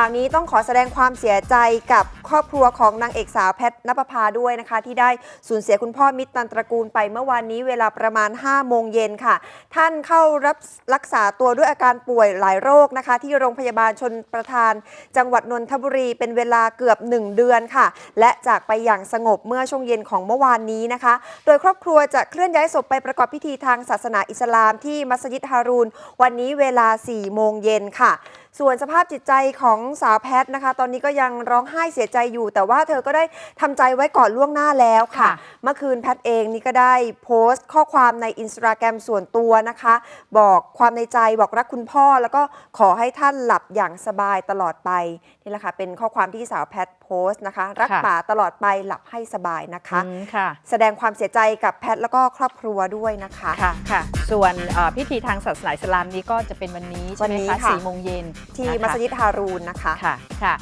ข่าวนี้ต้องขอแสดงความเสียใจกับครอบครัวของนางเอกสาวแพทนปภาด้วยนะคะ ที่ได้สูญเสียคุณพ่อมิตรตันตระกูลไปเมื่อวานนี้เวลาประมาณ 5 โมงเย็นค่ะ ท่านเข้ารับรักษาตัวด้วยอาการป่วยหลายโรคนะคะ ที่โรงพยาบาลชนประทาน จังหวัดนนทบุรีเป็นเวลาเกือบ 1 เดือนค่ะ และจากไปอย่างสงบเมื่อช่วงเย็นของเมื่อวานนี้นะคะ โดยครอบครัวจะเคลื่อนย้ายศพไปประกอบพิธีทางศาสนาอิสลามที่มัสยิดฮารูนวันนี้เวลา 4 โมงเย็นค่ะ ส่วนสภาพจิตใจของสาวแพทนะคะ ตอนนี้ก็ยังร้องไห้เสียใจอยู่ แต่ว่าเธอก็ได้ทำใจไว้ก่อนล่วงหน้าแล้วค่ะค่ะเมื่อคืนแพทเองนี่ก็ได้โพสต์ข้อความในอินสตาแกรมส่วนตัวนะคะ บอกความในใจบอกรักคุณพ่อ แล้วก็ขอให้ท่านหลับอย่างสบายตลอดไปนี่แหละค่ะเป็นข้อความที่สาวแพทโพสต์นะคะ รักค่ะป่าตลอดไปหลับให้สบายนะคะอืมค่ะแสดงความเสียใจกับแพทแล้วก็ครอบครัวด้วยนะคะค่ะค่ะส่วนเอ่อพิธีทางศาสนาอิสลามนี้ก็จะเป็นวันนี้ใช่ไหมวันนี้คะค่ะสี่โมงเย็นที่นะคะมัสยิดฮารูนนะคะ ค่ะค่ะ